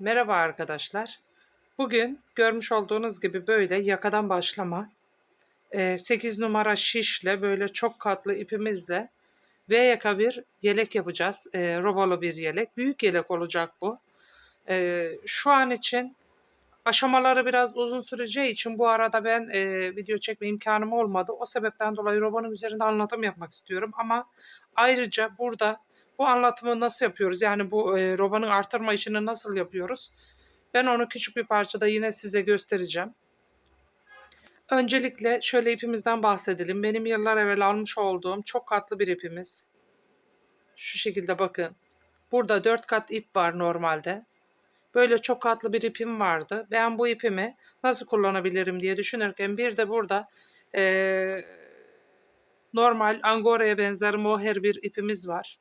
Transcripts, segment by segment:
Merhaba arkadaşlar. Bugün görmüş olduğunuz gibi böyle yakadan başlama 8 numara şişle böyle çok katlı ipimizle V yaka bir yelek yapacağız. E, robalı bir yelek. Büyük yelek olacak bu. E, şu an için aşamaları biraz uzun süreceği için bu arada ben e, video çekme imkanım olmadı. O sebepten dolayı robanın üzerinde anlatım yapmak istiyorum. Ama ayrıca burada bu anlatımı nasıl yapıyoruz? Yani bu e, robanın artırma işini nasıl yapıyoruz? Ben onu küçük bir parçada yine size göstereceğim. Öncelikle şöyle ipimizden bahsedelim. Benim yıllar evvel almış olduğum çok katlı bir ipimiz. Şu şekilde bakın. Burada 4 kat ip var normalde. Böyle çok katlı bir ipim vardı. Ben bu ipimi nasıl kullanabilirim diye düşünürken bir de burada eee, normal angora'ya benzer mohair bir ipimiz var.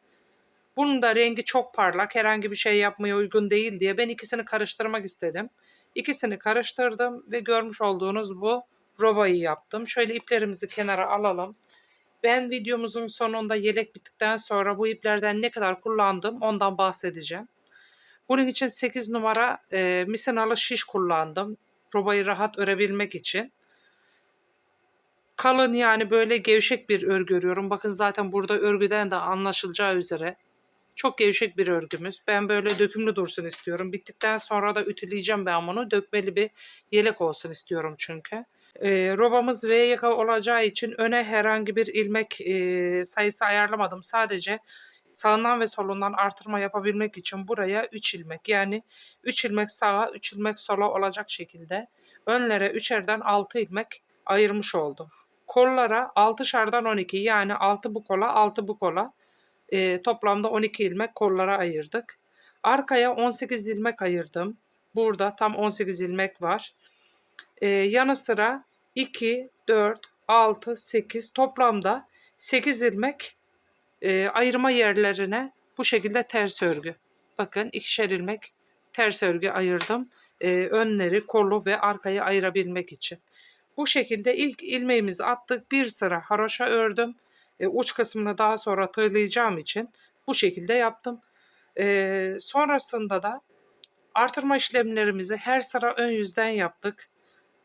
Bunun da rengi çok parlak, herhangi bir şey yapmaya uygun değil diye ben ikisini karıştırmak istedim. İkisini karıştırdım ve görmüş olduğunuz bu robayı yaptım. Şöyle iplerimizi kenara alalım. Ben videomuzun sonunda yelek bittikten sonra bu iplerden ne kadar kullandım ondan bahsedeceğim. Bunun için 8 numara e, misinalı şiş kullandım. Robayı rahat örebilmek için. Kalın yani böyle gevşek bir örgü örüyorum. Bakın zaten burada örgüden de anlaşılacağı üzere çok gevşek bir örgümüz. Ben böyle dökümlü dursun istiyorum. Bittikten sonra da ütüleyeceğim ben bunu. Dökmeli bir yelek olsun istiyorum çünkü. E, robamız V yaka olacağı için öne herhangi bir ilmek e, sayısı ayarlamadım. Sadece sağından ve solundan artırma yapabilmek için buraya 3 ilmek yani 3 ilmek sağa 3 ilmek sola olacak şekilde önlere 3'erden 6 ilmek ayırmış oldum. Kollara 6'şardan 12 yani 6 bu kola 6 bu kola e, toplamda 12 ilmek kollara ayırdık. Arkaya 18 ilmek ayırdım. Burada tam 18 ilmek var. E, yanı sıra 2, 4, 6, 8 toplamda 8 ilmek e, ayırma yerlerine bu şekilde ters örgü. Bakın ikişer ilmek ters örgü ayırdım. E, önleri, kolu ve arkayı ayırabilmek için. Bu şekilde ilk ilmeğimizi attık. Bir sıra haroşa ördüm. E, uç kısmını daha sonra tığlayacağım için bu şekilde yaptım. E, sonrasında da artırma işlemlerimizi her sıra ön yüzden yaptık.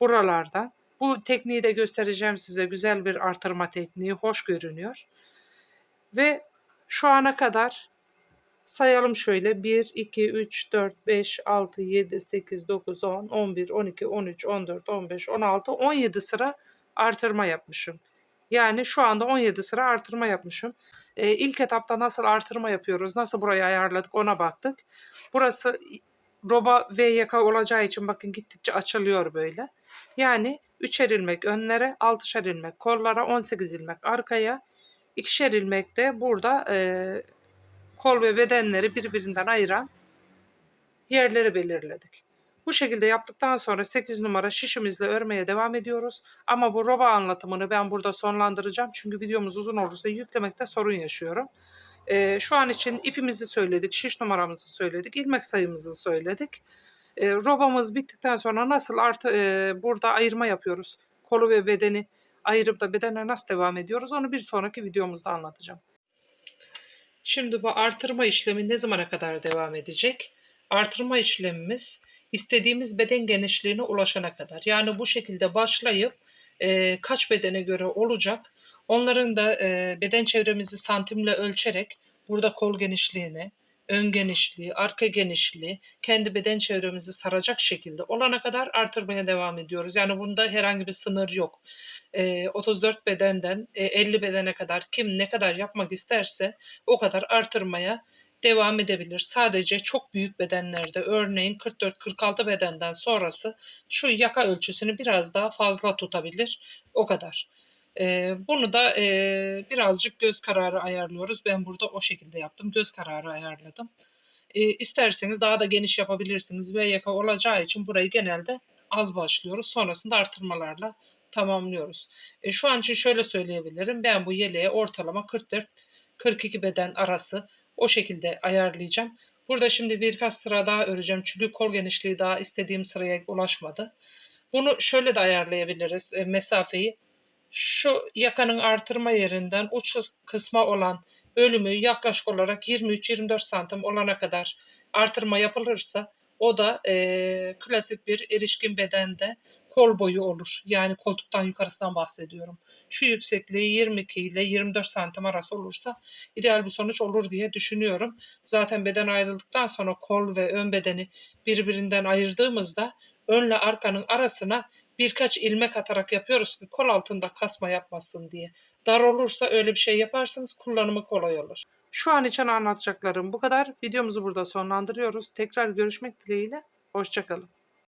Buralarda. Bu tekniği de göstereceğim size. Güzel bir artırma tekniği. Hoş görünüyor. Ve şu ana kadar sayalım şöyle 1, 2, 3, 4, 5, 6, 7, 8, 9, 10, 11, 12, 13, 14, 15, 16, 17 sıra artırma yapmışım. Yani şu anda 17 sıra artırma yapmışım. Ee, ilk etapta nasıl artırma yapıyoruz, nasıl burayı ayarladık ona baktık. Burası roba V yaka olacağı için bakın gittikçe açılıyor böyle. Yani 3'er ilmek önlere, 6'şer ilmek kollara, 18 ilmek arkaya, ikişer ilmek de burada e, kol ve bedenleri birbirinden ayıran yerleri belirledik. Bu şekilde yaptıktan sonra 8 numara şişimizle örmeye devam ediyoruz. Ama bu roba anlatımını ben burada sonlandıracağım. Çünkü videomuz uzun olursa yüklemekte sorun yaşıyorum. Ee, şu an için ipimizi söyledik, şiş numaramızı söyledik, ilmek sayımızı söyledik. Ee, robamız bittikten sonra nasıl artı e, burada ayırma yapıyoruz? Kolu ve bedeni ayırıp da bedene nasıl devam ediyoruz? Onu bir sonraki videomuzda anlatacağım. Şimdi bu artırma işlemi ne zamana kadar devam edecek? Artırma işlemimiz istediğimiz beden genişliğine ulaşana kadar. Yani bu şekilde başlayıp e, kaç bedene göre olacak onların da e, beden çevremizi santimle ölçerek burada kol genişliğini, ön genişliği, arka genişliği, kendi beden çevremizi saracak şekilde olana kadar artırmaya devam ediyoruz. Yani bunda herhangi bir sınır yok. E, 34 bedenden e, 50 bedene kadar kim ne kadar yapmak isterse o kadar artırmaya devam edebilir. Sadece çok büyük bedenlerde örneğin 44-46 bedenden sonrası şu yaka ölçüsünü biraz daha fazla tutabilir. O kadar. Ee, bunu da e, birazcık göz kararı ayarlıyoruz. Ben burada o şekilde yaptım. Göz kararı ayarladım. E, isterseniz daha da geniş yapabilirsiniz ve yaka olacağı için burayı genelde az başlıyoruz. Sonrasında artırmalarla tamamlıyoruz. E, şu an için şöyle söyleyebilirim. Ben bu yeleğe ortalama 44-42 beden arası o şekilde ayarlayacağım. Burada şimdi birkaç sıra daha öreceğim. Çünkü kol genişliği daha istediğim sıraya ulaşmadı. Bunu şöyle de ayarlayabiliriz e, mesafeyi. Şu yakanın artırma yerinden uç kısma olan bölümü yaklaşık olarak 23-24 santim olana kadar artırma yapılırsa O da eee, klasik bir erişkin bedende kol boyu olur. Yani koltuktan yukarısından bahsediyorum. Şu yüksekliği 22 ile 24 santim arası olursa ideal bir sonuç olur diye düşünüyorum. Zaten beden ayrıldıktan sonra kol ve ön bedeni birbirinden ayırdığımızda önle arkanın arasına birkaç ilmek atarak yapıyoruz ki kol altında kasma yapmasın diye. Dar olursa öyle bir şey yaparsınız kullanımı kolay olur. Şu an için anlatacaklarım bu kadar. Videomuzu burada sonlandırıyoruz. Tekrar görüşmek dileğiyle. Hoşçakalın.